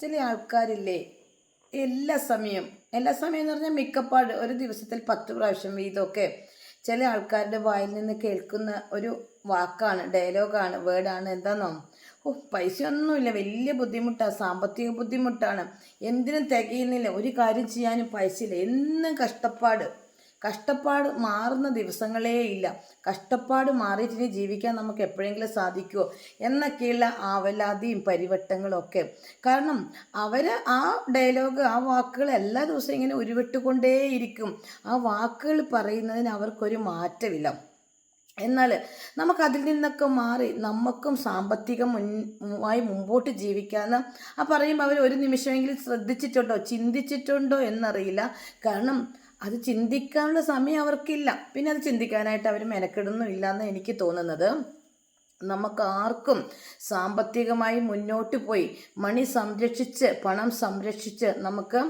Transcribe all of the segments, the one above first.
ചില ആൾക്കാരില്ലേ? എല്ലാ സമയം. എല്ലാ സമയം എന്ന് പറഞ്ഞാൽ മിക്കപ്പാട് ഒരു ദിവസത്തിൽ പത്ത് പ്രാവശ്യം വീതമൊക്കെ ചില ആൾക്കാരുടെ വായിൽ നിന്ന് കേൾക്കുന്ന ഒരു വാക്കാണ് ഡയലോഗാണ് വേർഡാണ് എന്താണോ ഓ പൈസയൊന്നുമില്ല. വലിയ ബുദ്ധിമുട്ടാണ് സാമ്പത്തിക ബുദ്ധിമുട്ടാണ്. എന്തിനും തികയുന്നില്ല. ഒരു കാര്യം ചെയ്യാനും പൈസയില്ല. എന്നും കഷ്ടപ്പാട്. കഷ്ടപ്പാട് മാറുന്ന ദിവസങ്ങളേ ഇല്ല. കഷ്ടപ്പാട് മാറിയിട്ട് ജീവിക്കാൻ നമുക്ക് എപ്പോഴെങ്കിലും സാധിക്കുമോ എന്നൊക്കെയുള്ള ആവലാതിയും പരിവട്ടങ്ങളും ഒക്കെ. കാരണം അവർ ആ ഡയലോഗ് ആ വാക്കുകൾ എല്ലാ ദിവസവും ഇങ്ങനെ ഉരുവിട്ടുകൊണ്ടേയിരിക്കും. ആ വാക്കുകൾ പറയുന്നതിന് അവർക്കൊരു മാറ്റമില്ല. എന്നാൽ നമുക്കതിൽ നിന്നൊക്കെ മാറി നമുക്കും സാമ്പത്തികം മുൻമായി മുമ്പോട്ട് ജീവിക്കാമെന്ന് ആ പറയുമ്പോൾ അവർ ഒരു നിമിഷമെങ്കിലും ശ്രദ്ധിച്ചിട്ടുണ്ടോ ചിന്തിച്ചിട്ടുണ്ടോ എന്നറിയില്ല. കാരണം അത് ചിന്തിക്കാനുള്ള സമയം അവർക്കില്ല. പിന്നെ അത് ചിന്തിക്കാനായിട്ട് അവർ മെനക്കെടുന്നും ഇല്ല എന്ന് എനിക്ക് തോന്നുന്നത്. നമുക്ക് ആർക്കും സാമ്പത്തികമായി മുന്നോട്ട് പോയി മണി സംരക്ഷിച്ച് പണം സംരക്ഷിച്ച് നമുക്ക്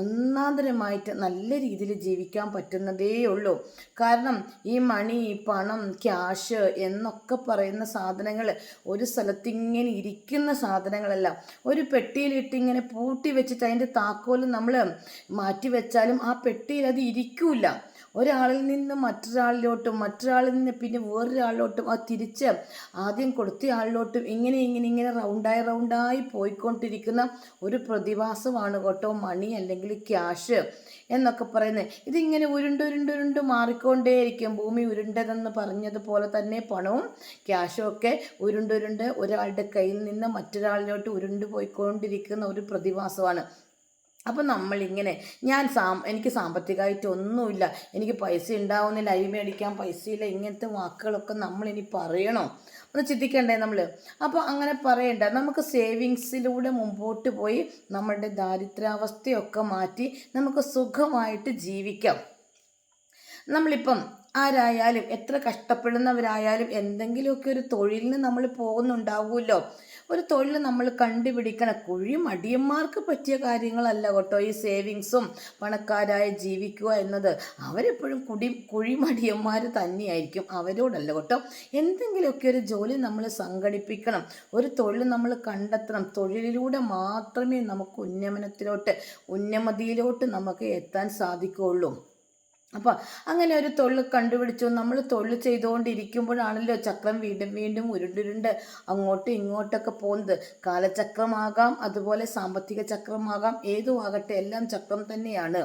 ഒന്നാന്തരമായിട്ട് നല്ല രീതിയിൽ ജീവിക്കാൻ പറ്റുന്നതേ ഉള്ളൂ. കാരണം ഈ മണി പണം ക്യാഷ് എന്നൊക്കെ പറയുന്ന സാധനങ്ങൾ ഒരു സ്ഥലത്ത് ഇങ്ങനെ ഇരിക്കുന്ന സാധനങ്ങളല്ല. ഒരു പെട്ടിയിലിട്ട് ഇങ്ങനെ പൂട്ടി വെച്ചിട്ട് അതിന്റെ താക്കോൽ നമ്മൾ മാറ്റി വെച്ചാലും ആ പെട്ടിയിൽ അത് ഇരിക്കൂല. ഒരാളിൽ നിന്ന് മറ്റൊരാളിലോട്ടും മറ്റൊരാളിൽ നിന്ന് പിന്നെ വേറൊരാളിലോട്ടും അത് തിരിച്ച് ആദ്യം കൊടുത്ത ആളിലോട്ടും ഇങ്ങനെ ഇങ്ങനെ ഇങ്ങനെ റൗണ്ടായി റൗണ്ടായി പോയിക്കൊണ്ടിരിക്കുന്ന ഒരു പ്രതിഭാസമാണ് കേട്ടോ മണി അല്ലെങ്കിൽ ക്യാഷ് എന്നൊക്കെ പറയുന്നത്. ഇതിങ്ങനെ ഉരുണ്ട് ഉരുണ്ട് ഉരുണ്ട് മാറിക്കൊണ്ടേയിരിക്കും. ഭൂമി ഉരുണ്ടതെന്ന് പറഞ്ഞതുപോലെ തന്നെ പണവും ക്യാഷും ഒക്കെ ഉരുണ്ടുരുണ്ട് ഒരാളുടെ കയ്യിൽ നിന്ന് മറ്റൊരാളിലോട്ട് ഉരുണ്ട് പോയിക്കൊണ്ടിരിക്കുന്ന ഒരു പ്രതിഭാസമാണ്. അപ്പം നമ്മളിങ്ങനെ ഞാൻ സാ എനിക്ക് സാമ്പത്തികമായിട്ട് ഒന്നുമില്ല എനിക്ക് പൈസ ഉണ്ടാവുന്നില്ല അരി മേടിക്കാൻ പൈസയില്ല ഇങ്ങനത്തെ വാക്കുകളൊക്കെ നമ്മളിനി പറയണോ? ഒന്ന് ചിന്തിക്കണ്ടേ നമ്മൾ അപ്പോൾ അങ്ങനെ പറയണ്ട. നമുക്ക് സേവിങ്സിലൂടെ മുമ്പോട്ട് പോയി നമ്മളുടെ ദാരിദ്ര്യാവസ്ഥയൊക്കെ മാറ്റി നമുക്ക് സുഖമായിട്ട് ജീവിക്കാം. നമ്മളിപ്പം ആരായാലും എത്ര കഷ്ടപ്പെടുന്നവരായാലും എന്തെങ്കിലുമൊക്കെ ഒരു തൊഴിലിന് നമ്മൾ പോകുന്നുണ്ടാവുമല്ലോ. ഒരു തൊഴിൽ നമ്മൾ കണ്ടുപിടിക്കണം. കുഴി മടിയന്മാർക്ക് പറ്റിയ കാര്യങ്ങളല്ല കേട്ടോ ഈ സേവിങ്സും പണക്കാരായി ജീവിക്കുക എന്നത്. അവരെപ്പോഴും കുടി കുഴിമടിയന്മാർ തന്നെയായിരിക്കും അവരോടല്ല കേട്ടോ. എന്തെങ്കിലുമൊക്കെ ഒരു ജോലി നമ്മൾ സംഘടിപ്പിക്കണം. ഒരു തൊഴിൽ നമ്മൾ കണ്ടെത്തണം. തൊഴിലിലൂടെ മാത്രമേ നമുക്ക് ഉന്നമനത്തിലോട്ട് ഉന്നമതിയിലോട്ട് നമുക്ക് എത്താൻ സാധിക്കുകയുള്ളൂ. അപ്പോൾ അങ്ങനെ ഒരു തൊള്ളു കണ്ടുപിടിച്ചു. നമ്മൾ തൊള്ളു ചെയ്തുകൊണ്ടിരിക്കുമ്പോഴാണല്ലോ ചക്രം വീണ്ടും വീണ്ടും ഉരുണ്ടുരുണ്ട്. അങ്ങോട്ടും ഇങ്ങോട്ടൊക്കെ പോകുന്നത്. കാലചക്രമാകാം അതുപോലെ സാമ്പത്തിക ചക്രമാകാം ഏതും ആകട്ടെ എല്ലാം ചക്രം തന്നെയാണ്.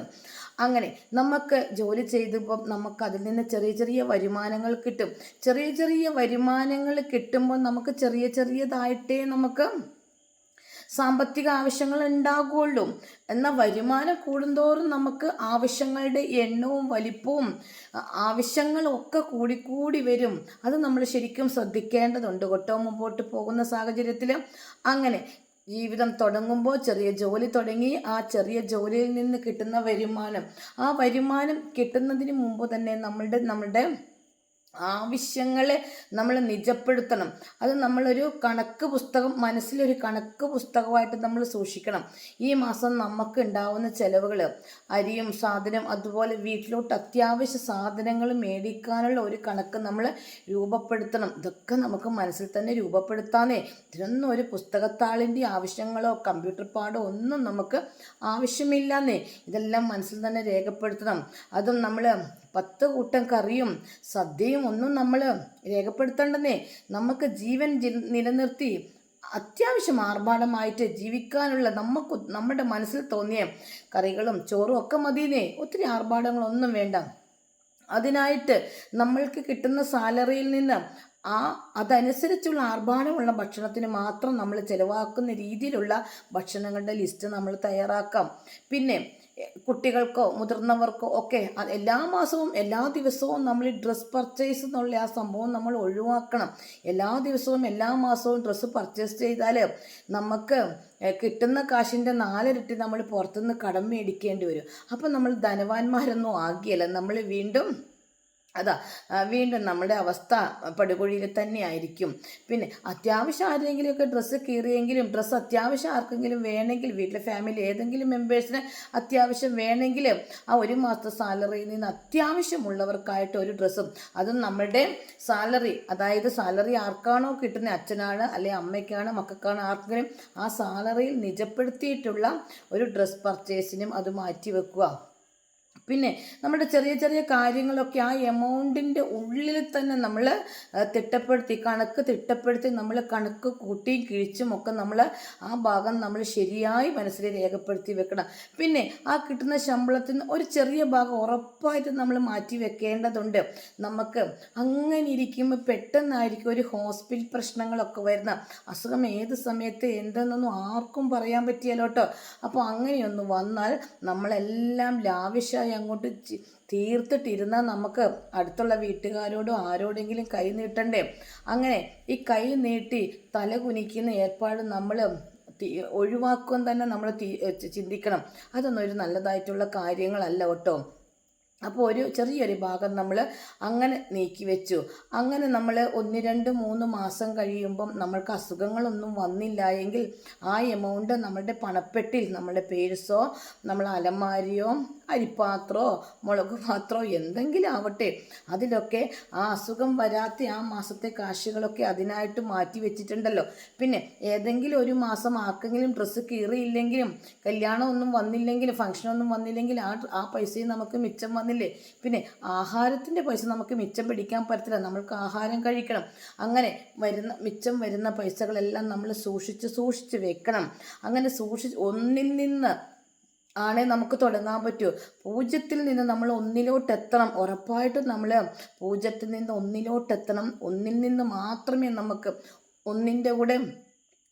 അങ്ങനെ നമുക്ക് ജോലി ചെയ്തപ്പോൾ നമുക്ക് അതിൽ നിന്ന് ചെറിയ ചെറിയ വരുമാനങ്ങൾ കിട്ടും. ചെറിയ ചെറിയ വരുമാനങ്ങൾ കിട്ടുമ്പോൾ നമുക്ക് ചെറിയ ചെറിയതായിട്ടേ നമുക്ക് സാമ്പത്തിക ആവശ്യങ്ങൾ ഉണ്ടാകുള്ളൂ. എന്നാൽ വരുമാനം കൂടുന്തോറും നമുക്ക് ആവശ്യങ്ങളുടെ എണ്ണവും വലിപ്പവും ആവശ്യങ്ങളും ഒക്കെ കൂടിക്കൂടി വരും. അത് നമ്മൾ ശരിക്കും ശ്രദ്ധിക്കേണ്ടതുണ്ട് കേട്ടോ. മുമ്പോട്ട് പോകുന്ന സാഹചര്യത്തിൽ അങ്ങനെ ജീവിതം തുടങ്ങുമ്പോൾ ചെറിയ ജോലി തുടങ്ങി ആ ചെറിയ ജോലിയിൽ നിന്ന് കിട്ടുന്ന വരുമാനം. ആ വരുമാനം കിട്ടുന്നതിന് മുമ്പ് തന്നെ നമ്മളുടെ നമ്മളുടെ ആവശ്യങ്ങളെ നമ്മൾ നിജപ്പെടുത്തണം. അത് നമ്മളൊരു കണക്ക് പുസ്തകം മനസ്സിലൊരു കണക്ക് പുസ്തകമായിട്ട് നമ്മൾ സൂക്ഷിക്കണം. ഈ മാസം നമുക്ക് ഉണ്ടാവുന്ന ചിലവുകൾ അരിയും സാധനം അതുപോലെ വീട്ടിലോട്ട് അത്യാവശ്യ സാധനങ്ങൾ മേടിക്കാനുള്ള ഒരു കണക്ക് നമ്മൾ രൂപപ്പെടുത്തണം. ഇതൊക്കെ നമുക്ക് മനസ്സിൽ തന്നെ രൂപപ്പെടുത്താനേ ഇതിനൊന്നും ഒരു പുസ്തകത്താളിന്റെ ആവശ്യങ്ങളോ കമ്പ്യൂട്ടർ പാടോ ഒന്നും നമുക്ക് ആവശ്യമില്ലാന്നേ. ഇതെല്ലാം മനസ്സിൽ തന്നെ രേഖപ്പെടുത്തണം. അതും നമ്മൾ പത്ത് കൂട്ടം കറിയും സദ്യയും ഒന്നും നമ്മൾ രേഖപ്പെടുത്തേണ്ടെന്നേ. നമുക്ക് ജീവൻ നിലനിർത്തി അത്യാവശ്യം ആർഭാടമായിട്ട് ജീവിക്കാനുള്ള നമുക്ക് നമ്മുടെ മനസ്സിൽ തോന്നിയ കറികളും ചോറും ഒക്കെ മതിയെന്നേ. ഒത്തിരി ആർഭാടങ്ങളൊന്നും വേണ്ട. അതിനായിട്ട് നമ്മൾക്ക് കിട്ടുന്ന സാലറിയിൽ നിന്ന് ആ അതനുസരിച്ചുള്ള ആർഭാടമുള്ള ഭക്ഷണത്തിന് മാത്രം നമ്മൾ ചിലവാക്കുന്ന രീതിയിലുള്ള ഭക്ഷണങ്ങളുടെ ലിസ്റ്റ് നമ്മൾ തയ്യാറാക്കാം. പിന്നെ കുട്ടികൾക്കോ മുതിർന്നവർക്കോ ഒക്കെ എല്ലാ മാസവും എല്ലാ ദിവസവും നമ്മൾ ഈ ഡ്രസ്സ് പർച്ചേസ് എന്നുള്ള ആ സംഭവം നമ്മൾ ഒഴിവാക്കണം. എല്ലാ ദിവസവും എല്ലാ മാസവും ഡ്രസ്സ് പർച്ചേസ് ചെയ്താൽ നമുക്ക് കിട്ടുന്ന കാശിന്റെ നാലിരട്ടി നമ്മൾ പുറത്തുനിന്ന് കടം മേടിക്കേണ്ടി വരും. അപ്പം നമ്മൾ ധനവാന്മാരൊന്നും ആകിയല്ല നമ്മൾ വീണ്ടും അതാ വീണ്ടും നമ്മുടെ അവസ്ഥ പടുകുഴിയിൽ തന്നെ ആയിരിക്കും പിന്നെ അത്യാവശ്യം ആരെങ്കിലുമൊക്കെ ഡ്രസ്സ് കീറിയെങ്കിലും ഡ്രസ്സ് അത്യാവശ്യം ആർക്കെങ്കിലും വേണമെങ്കിൽ വീട്ടിലെ ഫാമിലി ഏതെങ്കിലും മെമ്പേഴ്സിന് അത്യാവശ്യം വേണമെങ്കിൽ ആ ഒരു മാസത്തെ സാലറിയിൽ നിന്ന് അത്യാവശ്യമുള്ളവർക്കായിട്ട് ഒരു ഡ്രസ്സും അതും നമ്മുടെ സാലറി അതായത് സാലറി ആർക്കാണോ കിട്ടുന്ന? അച്ഛനാണ് അല്ലെങ്കിൽ അമ്മയ്ക്കാണ് മക്കൾക്കാണ് ആർക്കെങ്കിലും ആ സാലറിയിൽ നിജപ്പെടുത്തിയിട്ടുള്ള ഒരു ഡ്രസ്സ് പർച്ചേസിനും അത് മാറ്റി വെക്കുക പിന്നെ നമ്മുടെ ചെറിയ ചെറിയ കാര്യങ്ങളൊക്കെ ആ എമൗണ്ടിന്റെ ഉള്ളിൽ തന്നെ നമ്മൾ തിട്ടപ്പെടുത്തി കണക്ക് തിട്ടപ്പെടുത്തി നമ്മൾ കണക്ക് കൂട്ടിയും കിഴിച്ചും ഒക്കെ നമ്മൾ ആ ഭാഗം നമ്മൾ ശരിയായി മനസ്സിൽ രേഖപ്പെടുത്തി വെക്കണം. പിന്നെ ആ കിട്ടുന്ന ശമ്പളത്തിൽ ഒരു ചെറിയ ഭാഗം ഉറപ്പായിട്ട് നമ്മൾ മാറ്റി വെക്കേണ്ടതുണ്ട്. നമുക്ക് അങ്ങനെ ഇരിക്കുമ്പോൾ പെട്ടെന്നായിരിക്കും ഒരു ഹോസ്പിറ്റൽ പ്രശ്നങ്ങളൊക്കെ വരുന്ന. അസുഖം ഏത് സമയത്ത് എന്തെന്നൊന്നും ആർക്കും പറയാൻ പറ്റിയല്ലോ കേട്ടോ അപ്പോൾ അങ്ങനെയൊന്ന് വന്നാൽ നമ്മളെല്ലാം ലാവിഷായി അങ്ങോട്ട് തീർത്തിട്ടിരുന്നാൽ നമുക്ക് അടുത്തുള്ള വീട്ടുകാരോടോ ആരോടെങ്കിലും കൈ നീട്ടണ്ടേ? അങ്ങനെ ഈ കൈ നീട്ടി തല കുനിക്കുന്ന ഏർപ്പാട് നമ്മൾ ഒഴിവാക്കുവാൻ തന്നെ നമ്മൾ ചിന്തിക്കണം. അതൊന്നും ഒരു നല്ലതായിട്ടുള്ള കാര്യങ്ങളല്ല കേട്ടോ. അപ്പോൾ ഒരു ചെറിയൊരു ഭാഗം നമ്മൾ അങ്ങനെ നീക്കി വെച്ചു. അങ്ങനെ നമ്മൾ ഒന്ന് രണ്ട് മൂന്ന് മാസം കഴിയുമ്പം നമ്മൾക്ക് അസുഖങ്ങളൊന്നും വന്നില്ല എങ്കിൽ ആ എമൗണ്ട് നമ്മുടെ പണപ്പെട്ടിൽ നമ്മുടെ പേഴ്സോ നമ്മൾ അലമാരിയോ അരിപ്പാത്രമോ മുളക് പാത്രോ എന്തെങ്കിലും ആവട്ടെ. അതിലൊക്കെ ആ അസുഖം വരാത്ത ആ മാസത്തെ കാശുകളൊക്കെ അതിനായിട്ട് മാറ്റി വെച്ചിട്ടുണ്ടല്ലോ. പിന്നെ ഏതെങ്കിലും ഒരു മാസം ആർക്കെങ്കിലും ഡ്രസ്സ് കീറിയില്ലെങ്കിലും കല്യാണം ഒന്നും വന്നില്ലെങ്കിലും ഫംഗ്ഷനൊന്നും വന്നില്ലെങ്കിലും ആ ആ പൈസയും നമുക്ക് മിച്ചം വന്നില്ലേ? പിന്നെ ആഹാരത്തിന്റെ പൈസ നമുക്ക് മിച്ചം പിടിക്കാൻ പറ്റത്തില്ല. നമ്മൾക്ക് ആഹാരം കഴിക്കണം. അങ്ങനെ വരുന്ന മിച്ചം വരുന്ന പൈസകളെല്ലാം നമ്മൾ സൂക്ഷിച്ച് സൂക്ഷിച്ച് വെക്കണം. അങ്ങനെ സൂക്ഷിച്ച് ഒന്നിൽ നിന്ന് ആണേ നമുക്ക് തുടങ്ങാൻ പറ്റൂ. പൂജ്യത്തിൽ നിന്ന് നമ്മൾ ഒന്നിലോട്ട് എത്തണം ഉറപ്പായിട്ടും നമ്മൾ പൂജ്യത്തിൽ നിന്ന് ഒന്നിലോട്ട് എത്തണം ഒന്നിൽ നിന്ന് മാത്രമേ നമുക്ക് ഒന്നിന്റെ കൂടെ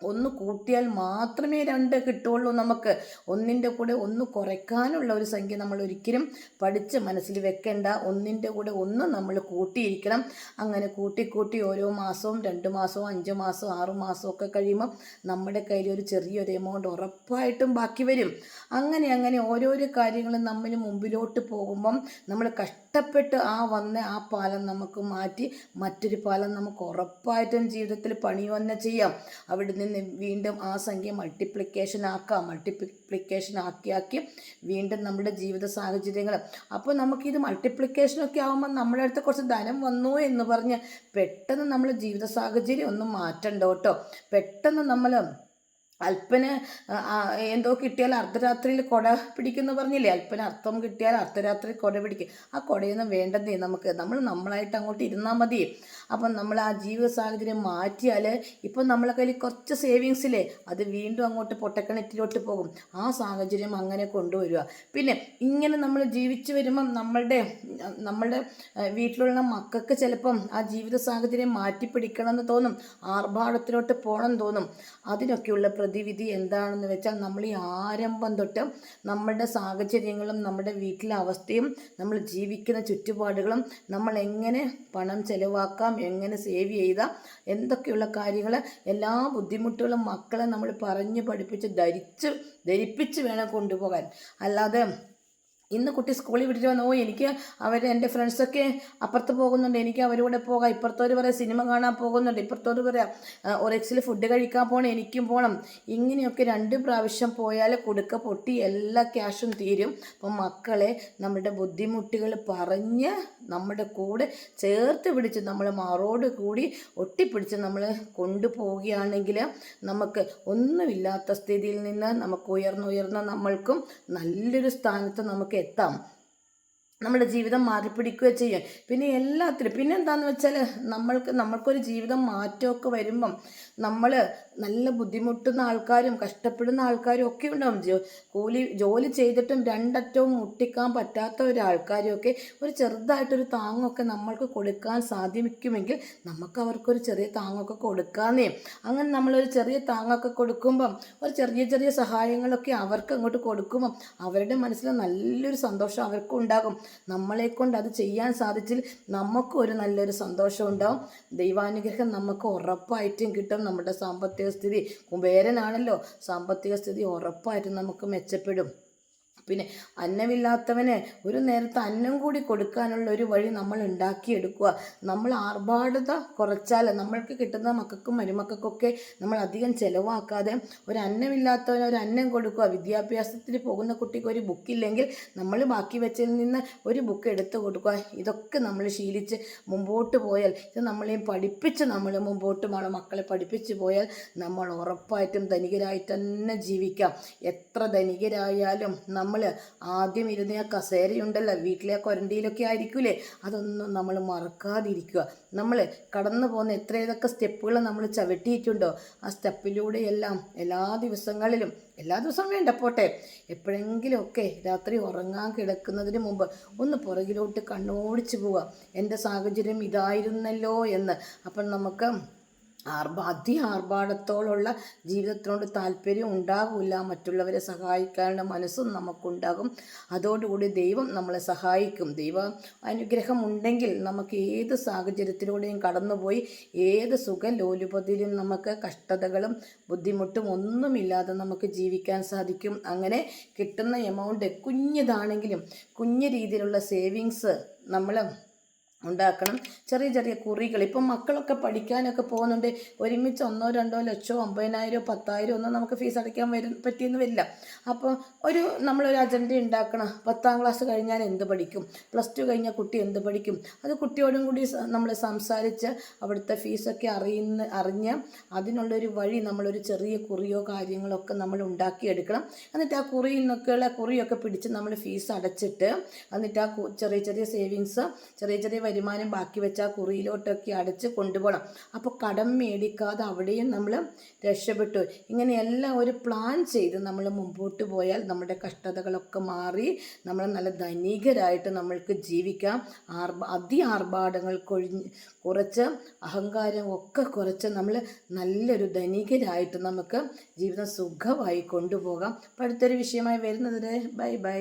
ഒന്ന് കൂട്ടിയാൽ മാത്രമേ രണ്ട് കിട്ടുള്ളൂ നമുക്ക്. ഒന്നിന്റെ കൂടെ ഒന്ന് കുറയ്ക്കാനുള്ള ഒരു സംഖ്യ നമ്മൾ ഒരിക്കലും പഠിച്ച് മനസ്സിൽ വെക്കേണ്ട. ഒന്നിന്റെ കൂടെ ഒന്ന് നമ്മൾ കൂട്ടിയിരിക്കണം. അങ്ങനെ കൂട്ടി കൂട്ടി ഓരോ മാസവും രണ്ട് മാസവും അഞ്ച് മാസവും ആറ് മാസവും ഒക്കെ കഴിയുമ്പം നമ്മുടെ കയ്യിൽ ഒരു ചെറിയൊരു എമൗണ്ട് ഉറപ്പായിട്ടും ബാക്കി വരും. അങ്ങനെ അങ്ങനെ ഓരോരോ കാര്യങ്ങളും നമ്മൾ മുമ്പിലോട്ട് പോകുമ്പം നമ്മൾ കഷ്ടപ്പെട്ട് ആ വന്ന ആ പാലം നമുക്ക് മാറ്റി മറ്റൊരു പാലം നമുക്ക് ഉറപ്പായിട്ടും ജീവിതത്തിൽ പണി തന്നെ ചെയ്യാം. അവിടെ നിന്ന് വീണ്ടും ആ സംഖ്യ മൾട്ടിപ്ലിക്കേഷൻ ആക്കാം മൾട്ടിപ്ലിക്കേഷൻ ആക്കി ആക്കി വീണ്ടും നമ്മുടെ ജീവിത സാഹചര്യങ്ങൾ അപ്പോൾ നമുക്കിത് മൾട്ടിപ്ലിക്കേഷനൊക്കെ ആകുമ്പോൾ നമ്മുടെ അടുത്ത് കുറച്ച് ധനം വന്നു എന്ന് പറഞ്ഞ് പെട്ടെന്ന് നമ്മൾ ജീവിത സാഹചര്യം ഒന്നും മാറ്റണ്ട കേട്ടോ. പെട്ടെന്ന് നമ്മൾ അല്പന് എന്തോ കിട്ടിയാൽ അർദ്ധരാത്രിയിൽ കൊട പിടിക്കുന്നു പറഞ്ഞില്ലേ? അല്പന് അർത്ഥം കിട്ടിയാൽ അർദ്ധരാത്രി കൊട പിടിക്കും. ആ കൊടയൊന്നും വേണ്ടതേ നമുക്ക്. നമ്മൾ നമ്മളായിട്ട് അങ്ങോട്ട് ഇരുന്നാൽ മതി. അപ്പം നമ്മൾ ആ ജീവിത സാഹചര്യം മാറ്റിയാൽ ഇപ്പം നമ്മളെ കയ്യിൽ കുറച്ച് സേവിങ്സില്ലേ അത് വീണ്ടും അങ്ങോട്ട് പൊട്ടക്കിണറ്റിലോട്ട് പോകും. ആ സാഹചര്യം അങ്ങനെ കൊണ്ടുവരിക. പിന്നെ ഇങ്ങനെ നമ്മൾ ജീവിച്ചു വരുമ്പം നമ്മളുടെ നമ്മളുടെ വീട്ടിലുള്ള മക്കൾക്ക് ചിലപ്പം ആ ജീവിത സാഹചര്യം മാറ്റിപ്പിടിക്കണം എന്ന് തോന്നും. ആർഭാടത്തിലോട്ട് പോകണം തോന്നും. അതിനൊക്കെയുള്ള പ്രതിവിധി എന്താണെന്ന് വെച്ചാൽ നമ്മൾ ഈ ആരംഭം തൊട്ട് നമ്മുടെ സാഹചര്യങ്ങളും നമ്മുടെ വീട്ടിലെ അവസ്ഥയും നമ്മൾ ജീവിക്കുന്ന ചുറ്റുപാടുകളും നമ്മൾ എങ്ങനെ പണം ചെലവാക്കാം എങ്ങനെ സേവ് ചെയ്താൽ എന്തൊക്കെയുള്ള കാര്യങ്ങൾ എല്ലാ ബുദ്ധിമുട്ടുകളും മക്കളെ നമ്മൾ പറഞ്ഞ് പഠിപ്പിച്ച് ധരിച്ച് ധരിപ്പിച്ച് വേണം കൊണ്ടുപോകാൻ. അല്ലാതെ ഇന്ന് കുട്ടി സ്കൂളിൽ വിട്ടിട്ട് വന്നു. ഓ എനിക്ക് അവർ എന്റെ ഫ്രണ്ട്സൊക്കെ അപ്പുറത്ത് പോകുന്നുണ്ട്. എനിക്ക് അവരോട് പോകാം. ഇപ്പുറത്തോർ പറയാം സിനിമ കാണാൻ പോകുന്നുണ്ട്. ഇപ്പുറത്തോർ പറയാം ഒരെക്സിൽ ഫുഡ് കഴിക്കാൻ പോകണം എനിക്കും പോകണം ഇങ്ങനെയൊക്കെ രണ്ട് പ്രാവശ്യം പോയാൽ കൊടുക്ക പൊട്ടി എല്ലാ ക്യാഷും തീരും. അപ്പം മക്കളെ നമ്മുടെ ബുദ്ധിമുട്ടുകൾ പറഞ്ഞ് നമ്മുടെ കൂടെ ചേർത്ത് പിടിച്ച് നമ്മൾ മാറോട് കൂടി ഒട്ടിപ്പിടിച്ച് നമ്മൾ കൊണ്ടുപോവുകയാണെങ്കിൽ നമുക്ക് ഒന്നുമില്ലാത്ത സ്ഥിതിയിൽ നിന്ന് നമുക്ക് ഉയർന്നുയർന്ന നമ്മൾക്കും നല്ലൊരു സ്ഥാനത്ത് നമുക്ക് എത്താം നമ്മുടെ ജീവിതം മാറിപ്പിടിക്കുക ചെയ്യും പിന്നെ എല്ലാത്തിലും പിന്നെ എന്താണെന്ന് വെച്ചാൽ നമ്മൾക്ക് നമ്മൾക്കൊരു ജീവിതം മാറ്റമൊക്കെ വരുമ്പം നമ്മൾ നല്ല ബുദ്ധിമുട്ടുന്ന ആൾക്കാരും കഷ്ടപ്പെടുന്ന ആൾക്കാരും ഒക്കെ ഉണ്ടാവും. ജോ കൂലി ജോലി ചെയ്തിട്ടും രണ്ടറ്റവും മുട്ടിക്കാൻ പറ്റാത്ത ഒരാൾക്കാരും ഒക്കെ ഒരു ചെറുതായിട്ടൊരു താങ്ങൊക്കെ നമ്മൾക്ക് കൊടുക്കാൻ സാധിക്കുമെങ്കിൽ നമുക്ക് അവർക്കൊരു ചെറിയ താങ്ങൊക്കെ കൊടുക്കാന്നേ. അങ്ങനെ നമ്മളൊരു ചെറിയ താങ്ങൊക്കെ കൊടുക്കുമ്പം ഒരു ചെറിയ ചെറിയ സഹായങ്ങളൊക്കെ അവർക്ക് അങ്ങോട്ട് കൊടുക്കുമ്പം അവരുടെ മനസ്സിൽ നല്ലൊരു സന്തോഷം അവർക്കും ഉണ്ടാകും. നമ്മളെ കൊണ്ട് അത് ചെയ്യാൻ സാധിച്ചിൽ നമുക്കും ഒരു നല്ലൊരു സന്തോഷം ഉണ്ടാവും. ദൈവാനുഗ്രഹം നമുക്ക് ഉറപ്പായിട്ടും കിട്ടും. നമ്മുടെ സാമ്പത്തിക സ്ഥിതി കുബേരനാണല്ലോ. സാമ്പത്തിക സ്ഥിതി ഉറപ്പായിട്ടും നമുക്ക് മെച്ചപ്പെടും. പിന്നെ അന്നമില്ലാത്തവന് ഒരു നേരത്തെ അന്നം കൂടി കൊടുക്കാനുള്ള ഒരു വഴി നമ്മൾ ഉണ്ടാക്കിയെടുക്കുക. നമ്മൾ ആർഭാടത കുറച്ചാൽ നമ്മൾക്ക് കിട്ടുന്ന മക്കൾക്കും മരുമക്കൾക്കൊക്കെ നമ്മൾ അധികം ചിലവാക്കാതെ ഒരു അന്നമില്ലാത്തവന് ഒരു അന്നം കൊടുക്കുക. വിദ്യാഭ്യാസത്തിന് പോകുന്ന കുട്ടിക്ക് ഒരു ബുക്കില്ലെങ്കിൽ നമ്മൾ ബാക്കി വെച്ചതിൽ നിന്ന് ഒരു ബുക്ക് എടുത്തു കൊടുക്കുക. ഇതൊക്കെ നമ്മൾ ശീലിച്ച് മുമ്പോട്ട് പോയാൽ ഇത് നമ്മളെയും പഠിപ്പിച്ച് നമ്മൾ മുമ്പോട്ട് നമ്മളെ മക്കളെ പഠിപ്പിച്ച് പോയാൽ നമ്മൾ ഉറപ്പായിട്ടും ധനികരായിട്ട് തന്നെ ജീവിക്കാം. എത്ര ധനികരായാലും നമ്മൾ ആദ്യം ഇരുന്ന ആ കസേരയുണ്ടല്ലോ വീട്ടിലെ കൊരണ്ടിയിലൊക്കെ ആയിരിക്കൂലേ? അതൊന്നും നമ്മൾ മറക്കാതിരിക്കുക. നമ്മൾ കടന്നു പോകുന്ന എത്ര ഏതൊക്കെ സ്റ്റെപ്പുകൾ നമ്മൾ ചവിട്ടിയിട്ടുണ്ടോ ആ സ്റ്റെപ്പിലൂടെയെല്ലാം എല്ലാ ദിവസങ്ങളിലും എല്ലാ ദിവസവും വേണ്ട പോട്ടെ. എപ്പോഴെങ്കിലുമൊക്കെ രാത്രി ഉറങ്ങാൻ കിടക്കുന്നതിന് മുമ്പ് ഒന്ന് പുറകിലോട്ട് കണ്ണോടിച്ച് പോവുക. എന്റെ സാഹചര്യം ഇതായിരുന്നല്ലോ എന്ന്. അപ്പം നമുക്ക് ആർഭ അതി ആർഭാടത്തോടുള്ള ജീവിതത്തിനോട് താല്പര്യം ഉണ്ടാകില്ല മറ്റുള്ളവരെ സഹായിക്കാനുള്ള മനസ്സും നമുക്കുണ്ടാകും. അതോടുകൂടി ദൈവം നമ്മളെ സഹായിക്കും. ദൈവ അനുഗ്രഹം ഉണ്ടെങ്കിൽ നമുക്ക് ഏത് സാഹചര്യത്തിലൂടെയും കടന്നുപോയി ഏത് സുഖലോലുപതിയിലും നമുക്ക് കഷ്ടതകളും ബുദ്ധിമുട്ടും ഒന്നുമില്ലാതെ നമുക്ക് ജീവിക്കാൻ സാധിക്കും. അങ്ങനെ കിട്ടുന്ന എമൗണ്ട് കുഞ്ഞിതാണെങ്കിലും കുഞ്ഞു രീതിയിലുള്ള സേവിങ്സ് നമ്മൾ ഉണ്ടാക്കണം. ചെറിയ ചെറിയ കുറികൾ. ഇപ്പം മക്കളൊക്കെ പഠിക്കാനൊക്കെ പോകുന്നുണ്ട്. ഒരുമിച്ച് ഒന്നോ രണ്ടോ ലക്ഷോ ഒമ്പതിനായിരോ പത്തായിരോ ഒന്നും നമുക്ക് ഫീസ് അടയ്ക്കാൻ വരും പറ്റിയെന്ന് വരില്ല അപ്പോൾ ഒരു നമ്മളൊരു അജണ്ട ഉണ്ടാക്കണം. പത്താം ക്ലാസ് കഴിഞ്ഞാൽ എന്ത് പഠിക്കും? പ്ലസ് ടു കഴിഞ്ഞാൽ കുട്ടി എന്ത് പഠിക്കും? അത് കുട്ടിയോടും കൂടി നമ്മൾ സംസാരിച്ച് അവിടുത്തെ ഫീസൊക്കെ അറിയുന്ന അറിഞ്ഞ് അതിനുള്ളൊരു വഴി നമ്മളൊരു ചെറിയ കുറിയോ കാര്യങ്ങളോ ഒക്കെ നമ്മൾ ഉണ്ടാക്കിയെടുക്കണം. എന്നിട്ട് ആ കുറിയിൽ നിന്നൊക്കെയുള്ള കുറിയൊക്കെ പിടിച്ച് നമ്മൾ ഫീസ് അടച്ചിട്ട് എന്നിട്ട് ആ ചെറിയ ചെറിയ സേവിങ്സ് ചെറിയ ചെറിയ വരുമാനം ബാക്കി വെച്ചാൽ കുറിയിലോട്ടൊക്കെ അടച്ച് കൊണ്ടുപോകണം. അപ്പോൾ കടം മേടിക്കാതെ അവിടെയും നമ്മൾ രക്ഷപ്പെട്ടു. ഇങ്ങനെയെല്ലാം ഒരു പ്ലാൻ ചെയ്ത് നമ്മൾ മുമ്പോട്ട് പോയാൽ നമ്മുടെ കഷ്ടതകളൊക്കെ മാറി നമ്മൾ നല്ല ധനികരായിട്ട് നമ്മൾക്ക് ജീവിക്കാം. ആർഭ അതി ആർഭാടങ്ങൾ കൊഴിഞ്ഞ് കുറച്ച് അഹങ്കാരം ഒക്കെ കുറച്ച് നമ്മൾ നല്ലൊരു ധനികരായിട്ട് നമുക്ക് ജീവിതം സുഖമായി കൊണ്ടുപോകാം. അപ്പോൾ അടുത്തൊരു വിഷയമായി വരുന്നത് ബൈ ബൈ.